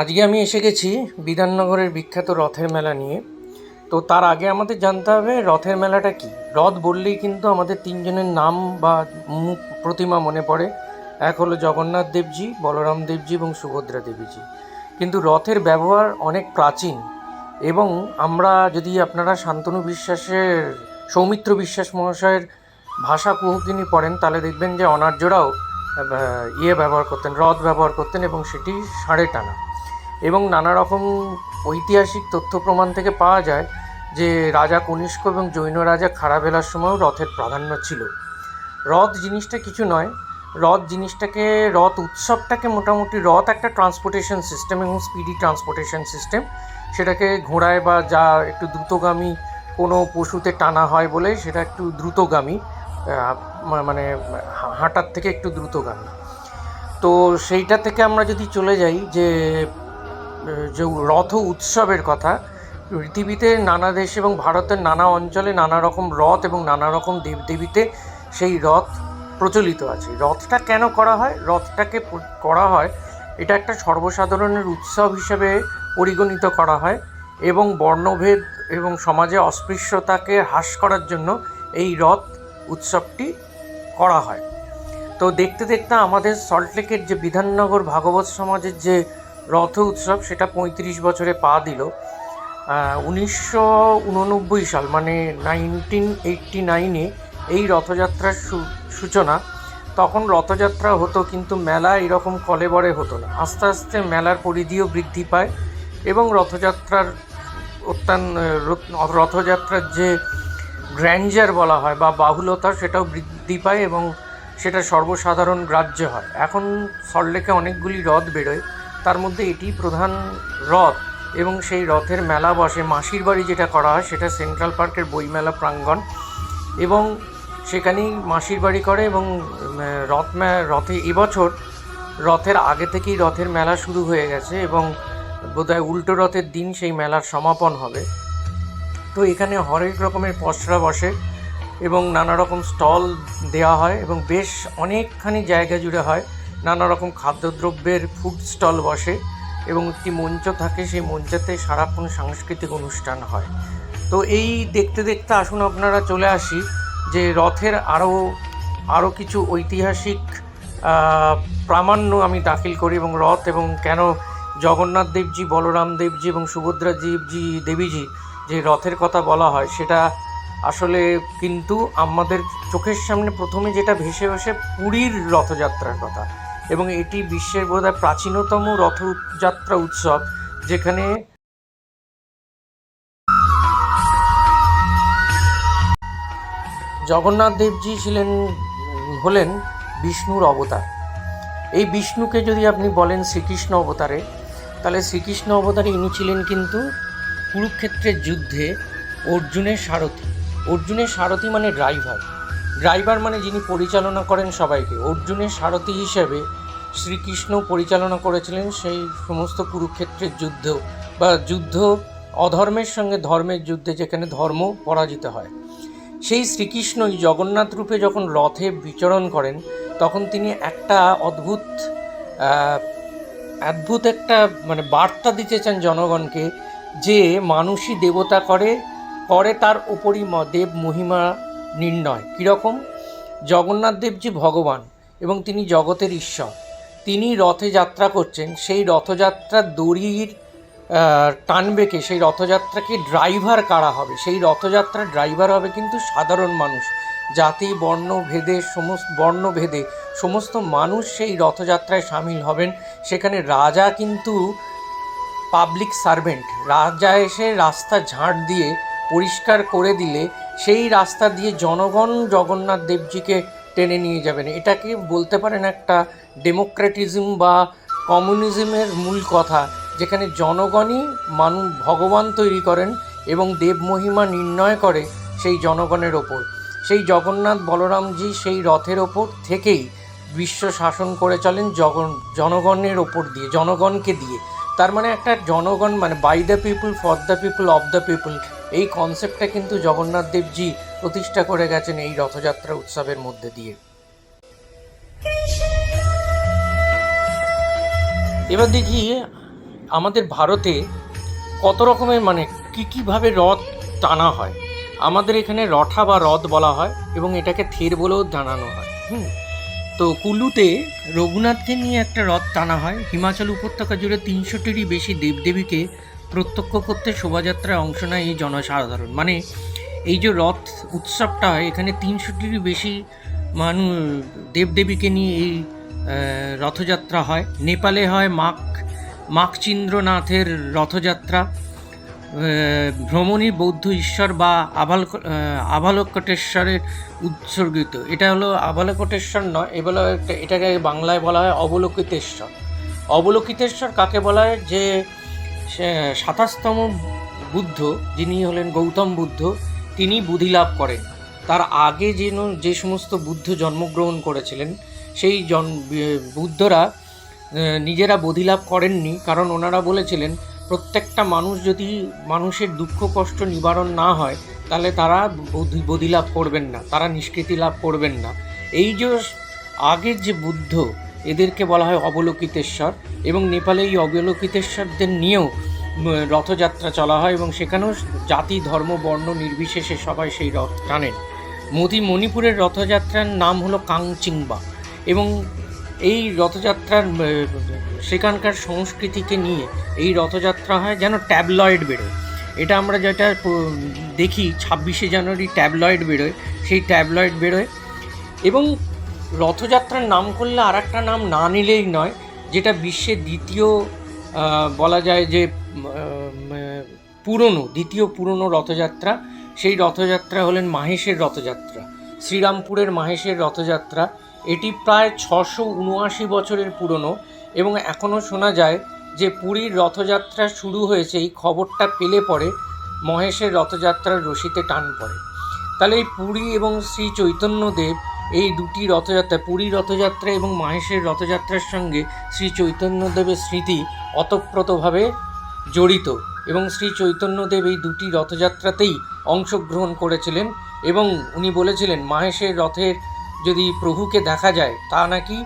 আজকে আমি এসে গেছি বিধাননগরের বিখ্যাত রথের মেলা নিয়ে। তো তার আগে আমাদের জানতে হবে রথের মেলাটা কি? রথ বললেই কিন্তু আমাদের তিনজনের নাম বা মুখ প্রতিমা মনে পড়ে। এক হলো জগন্নাথ দেবজি, বলরাম দেবজি এবং সুভদ্রা দেবীজি। কিন্তু রথের ব্যবহার অনেক প্রাচীন এবং আমরা যদি আপনারা শান্তনু বিশ্বাসের, সৌমিত্র বিশ্বাস মহাশয়ের ভাষা কুহুকিনী পড়েন, তাহলে দেখবেন যে অনার্যরাও ইয়ে ব্যবহার করতেন, রথ ব্যবহার করতেন এবং সেটি সাড়ে টানা। এবং নানা রকম ঐতিহাসিক তথ্য প্রমাণ থেকে পাওয়া যায় যে রাজা কনিষ্ক এবং জৈন রাজা খারাপেলার সময়ও রথের প্রাধান্য ছিল। রথ জিনিসটা কিছু নয়, রথ জিনিসটাকে, রথ উৎসবটাকে মোটামুটি রথ একটা ট্রান্সপোর্টেশন সিস্টেম এবং স্পিডি ট্রান্সপোর্টেশন সিস্টেম সেটাকে ঘোড়ায় বা যা একটু দ্রুতগামী কোনো পশুতে টানা হয় বলে সেটা একটু দ্রুতগামী মানে হাঁটার থেকে একটু দ্রুতগামী। তো সেইটা থেকে আমরা যদি চলে যাই যে যে রথ উৎসবের কথা, পৃথিবীতে নানা দেশ এবং ভারতের নানা অঞ্চলে নানা রকম রথ এবং নানা রকম দেবদেবীতে সেই রথ প্রচলিত আছে। রথটা কেন করা হয়? রথটাকে করা হয়, এটা একটা সর্বসাধারণের উৎসব হিসেবে পরিগণিত করা হয় এবং বর্ণভেদ এবং সমাজে অস্পৃশ্যতাকে হ্রাস করার জন্য এই রথ উৎসবটি করা হয়। তো দেখতে দেখতে আমাদের সল্টলেকের যে বিধাননগর ভাগবত সমাজের যে রথ উৎসব, সেটা পঁয়ত্রিশ বছরে পা দিল। উনিশশো উননব্বই সাল মানে নাইনটিন এইটটি নাইনে এই রথযাত্রার সূচনা। তখন রথযাত্রা হতো, কিন্তু মেলা এরকম কলেবরে হতো না। আস্তে আস্তে মেলার পরিধিও বৃদ্ধি পায় এবং রথযাত্রার অত্যান, রথ- রথযাত্রার যে গ্র্যান্ডার বলা হয় বা বাহুলতা সেটাও বৃদ্ধি পায় এবং সেটা সর্বসাধারণ গ্রাহ্য হয়। এখন সল্টলেকে অনেকগুলি রথ বেরোয়। তার মধ্যে এটি প্রধান রথ এবং সেই রথের মেলা বসে। মাসির বাড়ি যেটা করা হয়, সেটা সেন্ট্রাল পার্কের বইমেলা প্রাঙ্গণ এবং সেখানেই মাসির বাড়ি করে এবং রথ রথে এবছর রথের আগে থেকেই রথের মেলা শুরু হয়ে গেছে এবং বোধহয় উল্টো রথের দিন সেই মেলার সমাপন হবে। তো এখানে হরেক রকমের পসরা বসে এবং নানা রকম স্টল দেওয়া হয় এবং বেশ অনেকখানি জায়গা জুড়ে হয়। নানা রকম খাদ্যদ্রব্যের ফুড স্টল বসে এবং একটি মঞ্চ থাকে, সেই মঞ্চেতে সারাক্ষণ সাংস্কৃতিক অনুষ্ঠান হয়। তো এই দেখতে দেখতে আসুন আপনারা, চলে আসি যে রথের আরও আরও কিছু ঐতিহাসিক প্রামাণ্য আমি দাখিল করি এবং রথ এবং কেন জগন্নাথ দেবজি, বলরাম দেবজি এবং সুভদ্রা দেবজি, দেবীজি যে রথের কথা বলা হয়, সেটা আসলে কিন্তু আমাদের চোখের সামনে প্রথমে যেটা ভেসে ভেসে পুরীর রথযাত্রার কথা। এবং এটি বিশ্বের বোধহয় প্রাচীনতম রথযাত্রা উৎসব, যেখানে জগন্নাথ দেবজি ছিলেন, হলেন বিষ্ণুর অবতার। এই বিষ্ণুকে যদি আপনি বলেন শ্রীকৃষ্ণ অবতারে, তাহলে শ্রীকৃষ্ণ অবতারে ইনি ছিলেন কিন্তু কুরুক্ষেত্রের যুদ্ধে অর্জুনের সারথি। অর্জুনের সারথি মানে ড্রাইভার। ড্রাইভার মানে যিনি পরিচালনা করেন সবাইকে। অর্জুনের সারথি হিসেবে শ্রীকৃষ্ণ পরিচালনা করেছিলেন সেই সমস্ত কুরুক্ষেত্রের যুদ্ধ বা যুদ্ধ অধর্মের সঙ্গে ধর্মের যুদ্ধে যেখানে ধর্ম পরাজিত হয়। সেই শ্রীকৃষ্ণই জগন্নাথ রূপে যখন রথে বিচরণ করেন, তখন তিনি একটা অদ্ভুত অদ্ভুত একটা মানে বার্তা দিতে চান জনগণকে যে মানুষই দেবতা করে করে তার উপরই দেব মহিমা নির্ণয়। কীরকম? জগন্নাথ দেবজি ভগবান এবং তিনি জগতের ঈশ্বর। তিনি রথে যাত্রা করছেন, সেই রথযাত্রার দড়ির টানবেকে সেই রথযাত্রাকে ড্রাইভার কারা হবে? সেই রথযাত্রার ড্রাইভার হবে কিন্তু সাধারণ মানুষ। জাতি, বর্ণ, ভেদে, সমস্ত, বর্ণভেদে সমস্ত মানুষ সেই রথযাত্রায় সামিল হবেন। সেখানে রাজা কিন্তু পাবলিক সার্ভেন্ট রাজা এসে রাস্তা ঝাঁট দিয়ে পরিষ্কার করে দিলে সেই রাস্তা দিয়ে জনগণ জগন্নাথ দেবজিকে টেনে নিয়ে যাবেন। এটাকে বলতে পারেন একটা ডেমোক্রেটিজম বা কমিউনিজমের মূল কথা? যেখানে জনগণই মানু, ভগবান তৈরি করেন এবং দেব মহিমা নির্ণয় করে সেই জনগণের ওপর। সেই জগন্নাথ বলরামজি সেই রথের ওপর থেকেই বিশ্ব শাসন করে চলেন জগন, জনগণের ওপর দিয়ে, জনগণকে দিয়ে। তার মানে একটা জনগণ মানে by the people for the people of the people এই কনসেপ্টটা কিন্তু জগন্নাথ দেবজি প্রতিষ্ঠা করে গেছেন এই রথযাত্রা উৎসবের মধ্যে দিয়ে। এবার দেখি আমাদের ভারতে কত রকমের মানে কী কীভাবে রথ টানা হয়? আমাদের এখানে রথা বা রথ বলা হয় এবং এটাকে থের বলেও জানানো হয়। হুম। তো কুলুতে রঘুনাথকে নিয়ে একটা রথ টানা হয়। হিমাচল উপত্যকা জুড়ে তিনশোটিরই বেশি দেবদেবীকে প্রত্যক্ষ করতে শোভাযাত্রায় অংশ নেয় এই জনসাধারণ। মানে এই যে রথ উৎসবটা হয় এখানে তিনশোটিরই বেশি মানুষ, দেবদেবীকে নিয়ে এই রথযাত্রা হয়। নেপালে হয় মাক মাকচিন্দ্রনাথের রথযাত্রা। ভ্রমণী বৌদ্ধ ঈশ্বর বা আবাল আবালকটেশ্বরের উৎসর্গিত। এটা হলো আবালকটেশ্বর নয় একটা- এটাকে বাংলায় বলা হয় অবলোকিতেশ্বর। অবলোকিতেশ্বর কাকে বলা হয়? যে সাতাশতম বুদ্ধ যিনি হলেন গৌতম বুদ্ধ, তিনি বুদ্ধি লাভ করেন। তার আগে যেন যে সমস্ত বুদ্ধ জন্মগ্রহণ করেছিলেন, সেই জন বুদ্ধরা নিজেরা বোধিলাভ করেননি, কারণ ওনারা বলেছিলেন, প্রত্যেকটা মানুষ যদি মানুষের দুঃখ, কষ্ট নিবারণ না হয়, তাহলে তারা বোধি- বোধিলাভ করবেন না, তারা নিষ্কৃতি লাভ করবেন না। এই যে আগের যে বুদ্ধ এদেরকে বলা হয় অবলোকিতেশ্বর এবং নেপালে এই অবলোকিতেশ্বরদের নিয়েও রথযাত্রা চলা হয় এবং সেখানেও জাতি, ধর্ম, বর্ণ নির্বিশেষে সবাই সেই রথ টানেন। মোদি মণিপুরের রথযাত্রার নাম হলো কাংচিংবা এবং এই রথযাত্রার সেখানকার সংস্কৃতিকে নিয়ে এই রথযাত্রা হয় যেন ট্যাবলয়েড বেরোয়। এটা আমরা যেটা দেখি, ছাব্বিশে জানুয়ারি ট্যাবলয়েড বেরোয়, সেই ট্যাবলয়েড বেরোয় এবং রথযাত্রার নাম করলে আর একটা নাম না নিলেই নয়, যেটা বিশ্বের দ্বিতীয় বলা যায় যে পুরনো, দ্বিতীয় পুরনো রথযাত্রা। সেই রথযাত্রা হলেন মাহেশের রথযাত্রা। শ্রীরামপুরের মাহেশের রথযাত্রা। এটি প্রায় ছশো উনআশি বছরের পুরনো এবং এখনও শোনা যায় যে পুরীর রথযাত্রা শুরু হয়েছে, এই খবরটা পেলে পরে মহেশের রথযাত্রার রশিতে টান পড়ে। তাহলে এই পুরী এবং শ্রী চৈতন্যদেব এই দুটি রথযাত্রা, পুরী রথযাত্রা এবং মাহেশের রথযাত্রার সঙ্গে শ্রী চৈতন্যদেবের স্মৃতি অতপ্রতভাবে জড়িত এবং শ্রী চৈতন্যদেব এই দুটি রথযাত্রাতেই অংশগ্রহণ করেছিলেন এবং উনি বলেছিলেন, মাহেশের রথের যদি প্রভুকে দেখা যায়, তা নাকি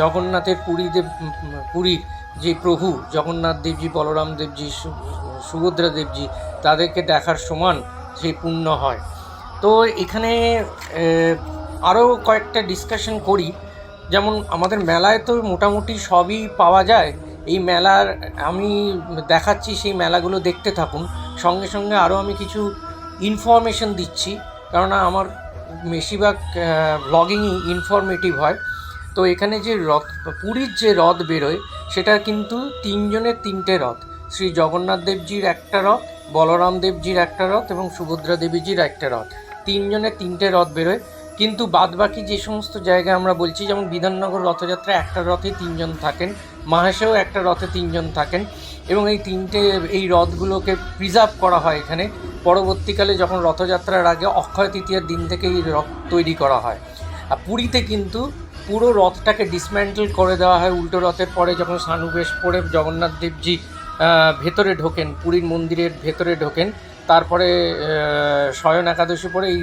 জগন্নাথের পুরীদেব পুরীর যে প্রভু, জগন্নাথ দেবজি, বলরাম দেবজি সুভদ্রা দেবজি, তাদেরকে দেখার সমান সেই পুণ্য হয়। তো এখানে আরও কয়েকটা ডিসকাশন করি। যেমন আমাদের মেলায় তো মোটামুটি সবই পাওয়া যায়। এই মেলার, আমি দেখাচ্ছি সেই মেলাগুলো দেখতে থাকুন। সঙ্গে সঙ্গে আরও আমি কিছু ইনফরমেশন দিচ্ছি। কেননা আমার বেশিরভাগ ব্লগিংই ইনফরমেটিভ হয়। তো এখানে যে রথ, পুরীর যে রথ বেরোয়, সেটা কিন্তু তিনজনের তিনটে রথ। শ্রী জগন্নাথ দেবজির একটা রথ, বলরাম দেবজির একটা রথ এবং সুভদ্রা দেবীজির একটা রথ। তিনজনের তিনটে রথ বেরোয়। কিন্তু বাদবাকি যে সমস্ত জায়গায় আমরা বলছি, যেমন বিধাননগর রথযাত্রা একটা রথে তিনজন থাকেন মাহেশেও একটা রথে তিনজন থাকেন এবং এই তিনটে, এই রথগুলোকে প্রিজার্ভ করা হয় এখানে। পরবর্তীকালে যখন রথযাত্রার আগে অক্ষয় তৃতীয়ার দিন থেকে এই রথ তৈরি করা হয়। আর পুরীতে কিন্তু পুরো রথটাকে ডিসম্যান্টেল করে দেওয়া হয়। উল্টো রথের পরে যখন সানুবেশ পরে জগন্নাথ দেবজি ভেতরে ঢোকেন, পুরীর মন্দিরের ভেতরে ঢোকেন তারপরে শয়ন একাদশী পরে এই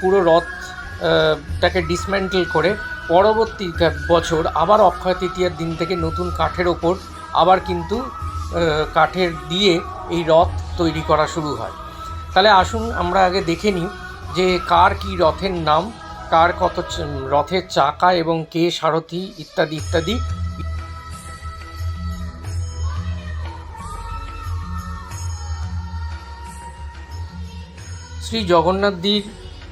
পুরো রথ আহ, টাকে ডিসম্যান্টেল করে পরবর্তী বছর আবার অক্ষয় তৃতীয়ার দিন থেকে নতুন কাঠের ওপর আবার কিন্তু কাঠের দিয়ে এই রথ তৈরি করা শুরু হয়। তাহলে আসুন আমরা আগে দেখে নিই যে কার কি রথের নাম কার কত রথের চাকা এবং কে সারথি ইত্যাদি ইত্যাদি শ্রী জগন্নাথজির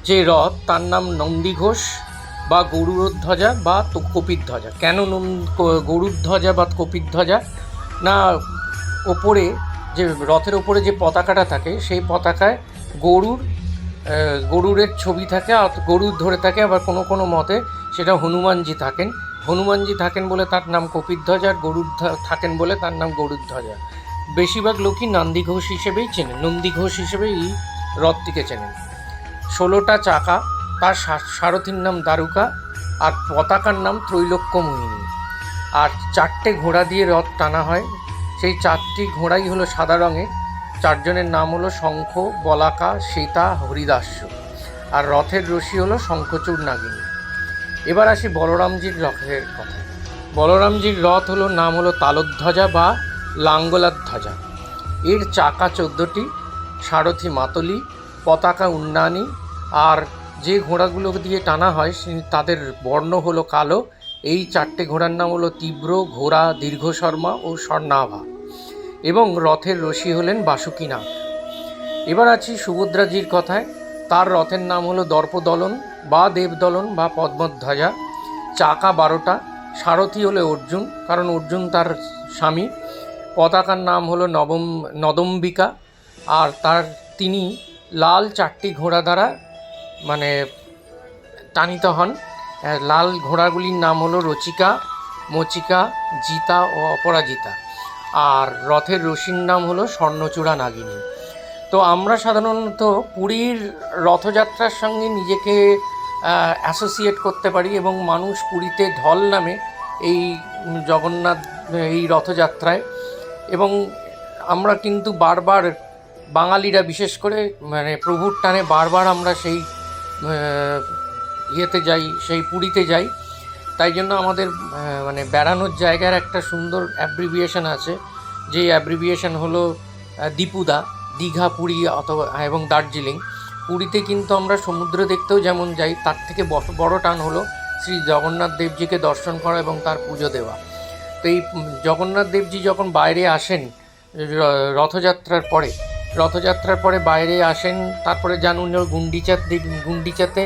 যে রথ, তার নাম নন্দীঘোষ বা গরুড়ধ্বজা বা কপিধ্বজা কেন নন্দ- গরুড়ধ্বজা বা কপিধ্বজা না, ওপরে যে, রথের ওপরে যে পতাকাটা থাকে, সেই পতাকায় গরুর গরুরের ছবি থাকে আর গরুর ধরে থাকে, আবার কোনো কোনো মতে সেটা হনুমানজি থাকেন। হনুমানজি থাকেন বলে তার নাম কপিধ্বজা আর গরুর থাকেন বলে তার নাম গরুধ্বজা বেশিরভাগ লোকই নন্দী ঘোষ হিসেবেই চেনে নন্দী ঘোষ হিসেবেই রথটিকে চেনেন। ষোলোটা চাকা, তার সারথীর নাম দারুকা আর পতাকার নাম ত্রৈলোক্য মোহিনী আর চারটে ঘোড়া দিয়ে রথ টানা হয়। সেই চারটি ঘোড়াই হলো সাদা রঙের চারজনের নাম হলো শঙ্খ, বলাকা, সীতা হরিদাস্য আর রথের রশি হলো শঙ্খচূড় নাগিনী। এবার আসি বলরামজির রথের কথা। বলরামজির রথ হলো নাম হলো তালধ্বজা বা লাঙ্গলার ধ্বজা এর চাকা চোদ্দোটি সারথি মাতলি, পতাকা উন্নয়নী আর যে ঘোড়াগুলো দিয়ে টানা হয় তাদের বর্ণ হলো কালো। এই চারটে ঘোড়ার নাম হলো তীব্র, ঘোড়া, দীর্ঘ শর্মা ও স্বর্ণাভা। এবং রথের রশি হলেন বাসুকীনাথ এবার আছি সুভদ্রাজির কথায়। তার রথের নাম হলো দর্পদলন বা দেবদলন বা পদ্মধ্বজা। চাকা বারোটা। সারথি হলো অর্জুন, কারণ অর্জুন তার স্বামী। পতাকার নাম হলো নবম, নদম্বিকা। আর তার তিনি লাল চারটি ঘোড়া দ্বারা মানে টানিত হন। লাল ঘোড়াগুলির নাম হলো রচিকা, মচিকা, জিতা ও অপরাজিতা। আর রথের রশির নাম হলো স্বর্ণচূড়া নাগিনী। তো আমরা সাধারণত পুরীর রথযাত্রার সঙ্গে নিজেকে অ্যাসোসিয়েট করতে পারি এবং মানুষ পুরীতে ঢল নামে এই জগন্নাথ, এই রথযাত্রায়। এবং আমরা কিন্তু বারবার বাঙালিরা বিশেষ করে মানে প্রভুর টানে বারবার আমরা সেই ইয়েতে যাই, সেই পুরীতে যাই। তাই জন্য আমাদের মানে বেড়ানোর জায়গার একটা সুন্দর অ্যাব্রিভিয়েশন আছে। যে অ্যাব্রিভিয়েশন হলো দীপুদা, দীঘা, পুরী অথবা, এবং দার্জিলিং। পুরীতে কিন্তু আমরা সমুদ্র দেখতেও যেমন যাই, তার থেকে বড়- টান হলো শ্রী জগন্নাথ দেবজিকে দর্শন করা এবং তার পুজো দেওয়া। তো এই জগন্নাথ দেবজি যখন বাইরে আসেন রথযাত্রার পরে রথযাত্রার পরে বাইরে আসেন, তারপরে যান উনি গুন্ডিচা গুন্ডিচাতে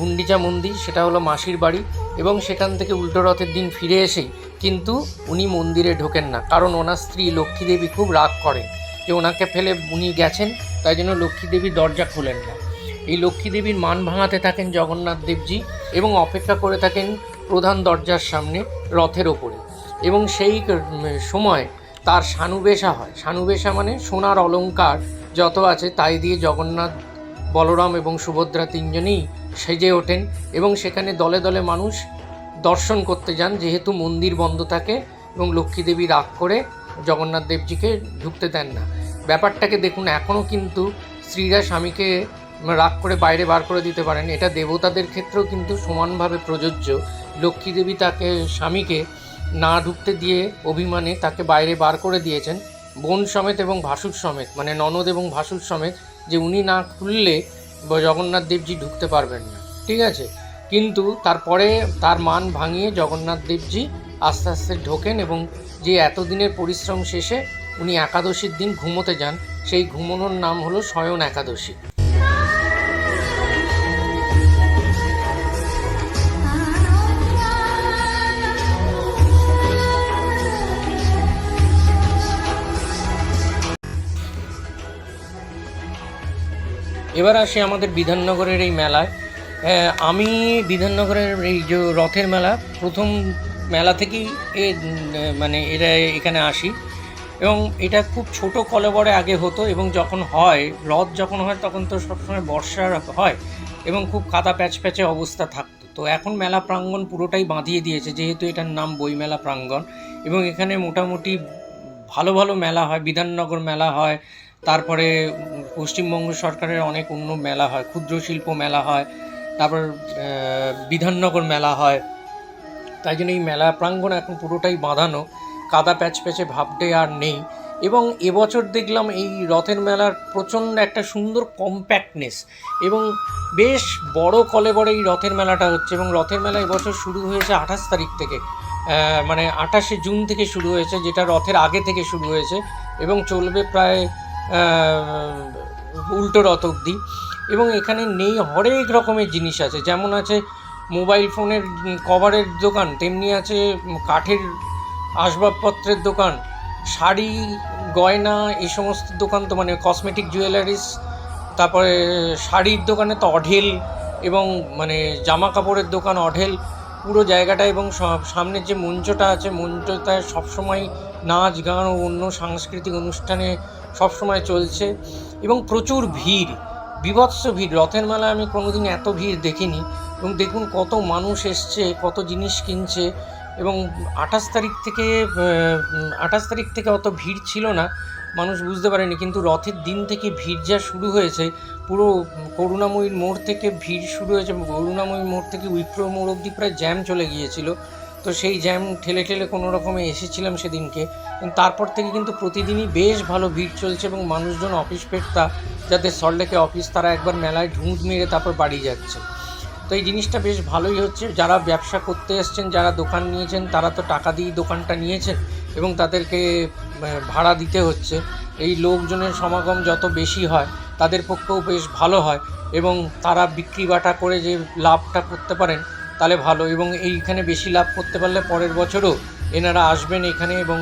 গুন্ডিচা মন্দির, সেটা হলো মাসির বাড়ি এবং সেখান থেকে উল্টো রথের দিন ফিরে এসেই কিন্তু উনি মন্দিরে ঢোকেন না। কারণ ওনার স্ত্রী লক্ষ্মী দেবী খুব রাগ করেন যে ওনাকে ফেলে উনি গেছেন, তাই জন্য লক্ষ্মী দেবী দরজা খোলেন না। এই লক্ষ্মী দেবীর মান ভাঙাতে থাকেন জগন্নাথ দেবজি এবং অপেক্ষা করে থাকেন প্রধান দরজার সামনে রথের ওপরে। এবং সেই সময় তার সানুবেশা হয়। সানুবেশা মানে সোনার অলঙ্কার যত আছে তাই দিয়ে জগন্নাথ, বলরাম এবং সুভদ্রা তিনজনেই সেজে ওঠেন এবং সেখানে দলে দলে মানুষ দর্শন করতে যান, যেহেতু মন্দির বন্ধ থাকে এবং লক্ষ্মী দেবী রাগ করে জগন্নাথ দেবজিকে ঢুকতে দেন না। ব্যাপারটাকে দেখুন এখনও কিন্তু স্ত্রীরা স্বামীকে রাগ করে বাইরে বার করে দিতে পারেন। এটা দেবতাদের ক্ষেত্রেও কিন্তু সমানভাবে প্রযোজ্য। লক্ষ্মী দেবী তাকে স্বামীকে না ঢুকতে দিয়ে অভিমানে তাকে বাইরে বার করে দিয়েছেন বোন সমেত এবং ভাসুর সমেত মানে ননদ এবং ভাসুর সমেত, যে উনি না খুললে জগন্নাথ দেবজি ঢুকতে পারবেন না, ঠিক আছে? কিন্তু তারপরে তার মান ভাঙিয়ে জগন্নাথ দেবজি আস্তে আস্তে ঢোকেন এবং যে এতদিনের পরিশ্রম শেষে উনি একাদশীর দিন ঘুমোতে যান, সেই ঘুমোনোর নাম হলো স্বয়ন একাদশী। এবার আসি আমাদের বিধাননগরের এই মেলায়। আমি বিধাননগরের এই যে রথের মেলা, প্রথম মেলা থেকেই এ মানে এরা এখানে আসি। এবং এটা খুব ছোট কলেবরে আগে হতো এবং যখন হয়, রথ যখন হয় তখন তো সবসময় বর্ষার হয় এবং খুব কাদা প্যাচ প্যাচে অবস্থা থাকতো। তো এখন মেলা প্রাঙ্গণ পুরোটাই বাঁধিয়ে দিয়েছে, যেহেতু এটার নাম বইমেলা প্রাঙ্গণ। এবং এখানে মোটামুটি ভালো ভালো মেলা হয়, বিধাননগর মেলা হয় তারপরে পশ্চিমবঙ্গ সরকারের অনেক অন্য মেলা হয়, ক্ষুদ্র শিল্প মেলা হয়, তারপর বিধাননগর মেলা হয়। তাই জন্য এই মেলা প্রাঙ্গণ এখন পুরোটাই বাঁধানো, কাদা প্যাচ প্যাচে ভাবটে আর নেই। এবং এবছর দেখলাম এই রথের মেলার প্রচণ্ড একটা সুন্দর কম্প্যাক্টনেস এবং বেশ বড় কলেবরে এই রথের মেলাটা হচ্ছে এবং রথের মেলা এবছর শুরু হয়েছে আঠাশ তারিখ থেকে মানে আঠাশে জুন থেকে শুরু হয়েছে, যেটা রথের আগে থেকে শুরু হয়েছে এবং চলবে প্রায় উল্টো রথ অবধি এবং এখানে নেই হরেক রকমের জিনিস আছে। যেমন আছে মোবাইল ফোনের কভারের দোকান, তেমনি আছে কাঠের আসবাবপত্রের দোকান, শাড়ি, গয়না এই সমস্ত দোকান তো মানে কসমেটিক জুয়েলারিস তারপরে শাড়ির দোকানে তো অঢেল এবং মানে জামা কাপড়ের দোকান অঢেল। পুরো জায়গাটা এবং সামনের যে মঞ্চটা আছে, মঞ্চটায় সবসময় নাচ, গান ও অন্য সাংস্কৃতিক অনুষ্ঠানে সবসময় চলছে এবং প্রচুর ভিড়, বিভৎস ভিড়। রথের মেলায় আমি কোনোদিন এত ভিড় দেখিনি এবং দেখুন কত মানুষ এসছে, কত জিনিস কিনছে এবং আঠাশ তারিখ থেকে আঠাশ তারিখ থেকে অত ভিড় ছিল না, মানুষ বুঝতে পারেনি। কিন্তু রথের দিন থেকে ভিড় যা শুরু হয়েছে, পুরো করুণাময়ীর মোড় থেকে ভিড় শুরু হয়েছে করুণাময়ীর মোড় থেকে উইপ্রো মোড় অবধি প্রায় জ্যাম চলে গিয়েছিল। তো সেই জ্যাম ঠেলে ঠেলে কোনো রকমে এসেছিলাম সেদিনকে। তারপর থেকে কিন্তু প্রতিদিনই বেশ ভালো ভিড় চলছে এবং মানুষজন অফিস ফেরতা যাদের সল্টলেকে অফিস তারা একবার মেলায় ঢুঁত মেরে তারপর বাড়ি যাচ্ছে। তো এই জিনিসটা বেশ ভালোই হচ্ছে। যারা ব্যবসা করতে এসছেন, যারা দোকান নিয়েছেন, তারা তো টাকা দিয়েই দোকানটা নিয়েছেন এবং তাদেরকে ভাড়া দিতে হচ্ছে। এই লোকজনের সমাগম যত বেশি হয়, তাদের পক্ষেও বেশ ভালো হয় এবং তারা বিক্রি বাটা করে যে লাভটা করতে পারেন তাহলে ভালো। এবং এইখানে বেশি লাভ করতে পারলে পরের বছরও এনারা আসবেন এখানে এবং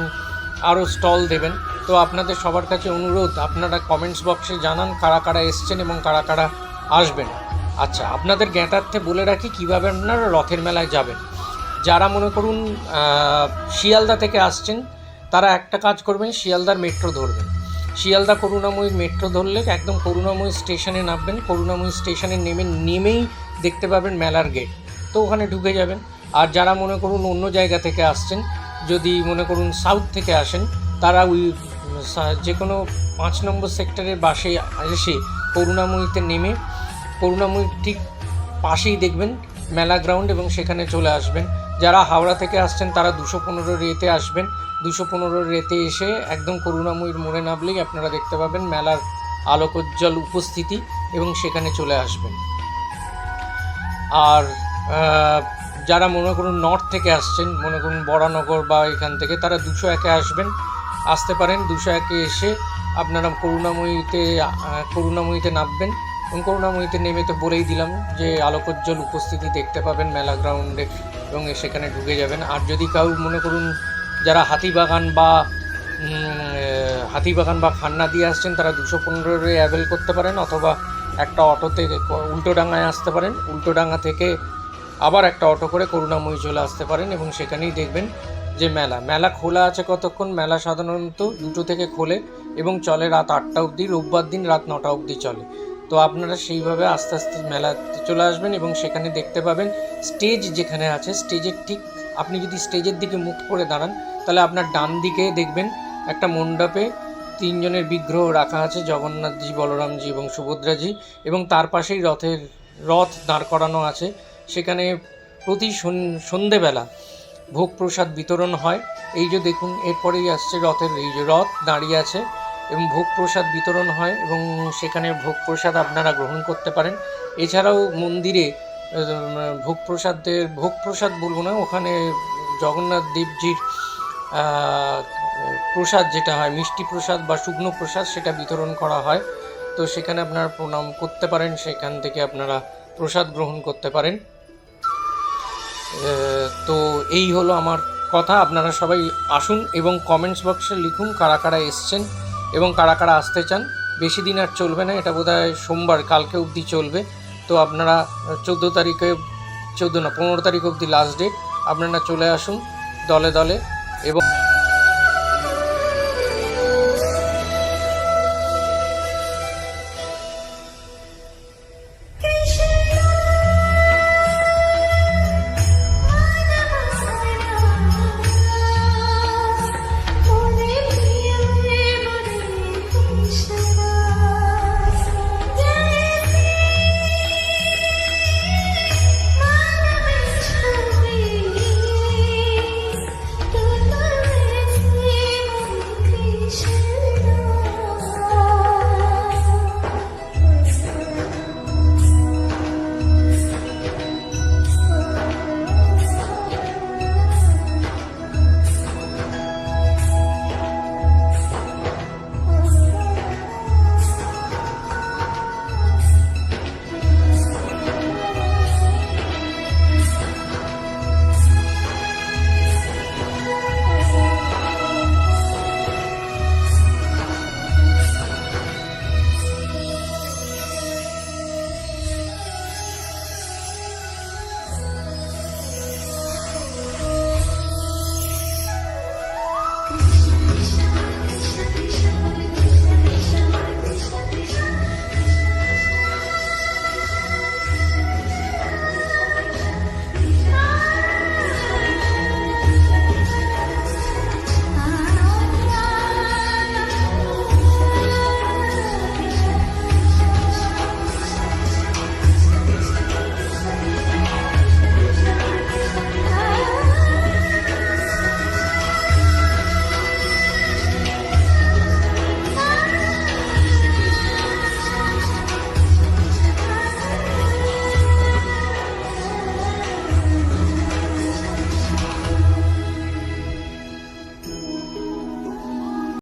আরও স্টল দেবেন। তো আপনাদের সবার কাছে অনুরোধ, আপনারা কমেন্টস বক্সে জানান কারা কারা এসছেন এবং কারা কারা আসবেন। আচ্ছা আপনাদের জ্ঞাতার্থে বলে রাখি কীভাবে আপনারা রথের মেলায় যাবেন। যারা মনে করুন শিয়ালদা থেকে আসছেন, তারা একটা কাজ করবেন, শিয়ালদার মেট্রো ধরবেন। শিয়ালদা করুণাময়ী মেট্রো ধরলে একদম করুণাময়ী স্টেশনে নামবেন। করুণাময়ী স্টেশনে নেমে, নেমেই দেখতে পাবেন মেলার গেট তো ওখানে ঢুকে যাবেন। আর যারা মনে করুন অন্য জায়গা থেকে আসছেন, যদি মনে করুন সাউথ থেকে আসেন, তারা ওই যে কোনো পাঁচ নম্বর সেক্টরের বাসে এসে করুণাময়ীতে নেমে করুণাময়ীর ঠিক পাশেই দেখবেন মেলা গ্রাউন্ড এবং সেখানে চলে আসবেন। যারা হাওড়া থেকে আসছেন, তারা দুশো পনেরো রেতে আসবেন। দুশো পনেরো রেতে এসে একদম করুণাময়ীর মোড়ে নামলেই আপনারা দেখতে পাবেন মেলার আলোকোজ্জ্বল উপস্থিতি এবং সেখানে চলে আসবেন। আর যারা মনে করুন নর্থ থেকে আসছেন, মনে করুন বরানগর বা এখান থেকে, তারা দুশো একে আসবেন, আসতে পারেন। দুশো একে এসে আপনারা করুণাময়ীতে করুণাময়ীতে নামবেন এবং করুণাময়ীতে নেমে তো বলেই দিলাম যে আলোকোজ্জ্বল উপস্থিতি দেখতে পাবেন মেলা গ্রাউন্ডে এবং সেখানে ঢুকে যাবেন। আর যদি কাউ মনে করুন যারা হাতিবাগান বা হাতিবাগান বা খান্না দিয়ে আসছেন, তারা দুশো পনেরোরে অ্যাভেল করতে পারেন অথবা একটা অটোতে উল্টোডাঙ্গায় আসতে পারেন। উল্টোডাঙ্গা থেকে আবার একটা অটো করে করুণাময়ী চলে আসতে পারেন এবং সেখানেই দেখবেন যে মেলা। মেলা খোলা আছে কতক্ষণ? মেলা সাধারণত দুটো থেকে খোলে এবং চলে রাত আটটা অবধি। রোববার দিন রাত নটা অবধি চলে। তো আপনারা সেইভাবে আস্তে আস্তে মেলাতে চলে আসবেন এবং সেখানে দেখতে পাবেন স্টেজ যেখানে আছে। স্টেজের ঠিক আপনি যদি স্টেজের দিকে মুখ করে দাঁড়ান, তাহলে আপনার ডান দিকে দেখবেন একটা মণ্ডপে তিনজনের বিগ্রহ রাখা আছে জগন্নাথজি বলরামজি এবং সুভদ্রাজি এবং তার পাশেই রথের রথ দাঁড় করানো আছে। সেখানে প্রতি সন- সন্ধেবেলা ভোগ প্রসাদ বিতরণ হয়। এই যে দেখুন, এরপরেই আসছে রথের, এই যে রথ দাঁড়িয়ে আছে এবং ভোগ প্রসাদ বিতরণ হয় এবং সেখানে ভোগ প্রসাদ আপনারা গ্রহণ করতে পারেন। এছাড়াও মন্দিরে ভোগ প্রসাদের, ভোগ প্রসাদ বলব না, ওখানে জগন্নাথ দেবজির প্রসাদ যেটা হয়, মিষ্টি প্রসাদ বা শুকনো প্রসাদ সেটা বিতরণ করা হয়। তো সেখানে আপনারা প্রণাম করতে পারেন, সেখান থেকে আপনারা প্রসাদ গ্রহণ করতে পারেন। তো এই হলো আমার কথা। আপনারা সবাই আসুন এবং কমেন্টস বক্সে লিখুন কারা কারা এসছেন এবং কারা কারা আসতে চান। বেশি দিন আর চলবে না, এটা বোধহয় সোমবার, কালকে অবধি চলবে। তো আপনারা চোদ্দ তারিখে, চোদ্দ না, পনেরো তারিখ অবধি লাস্ট ডেট আপনারা চলে আসুন দলে দলে এবং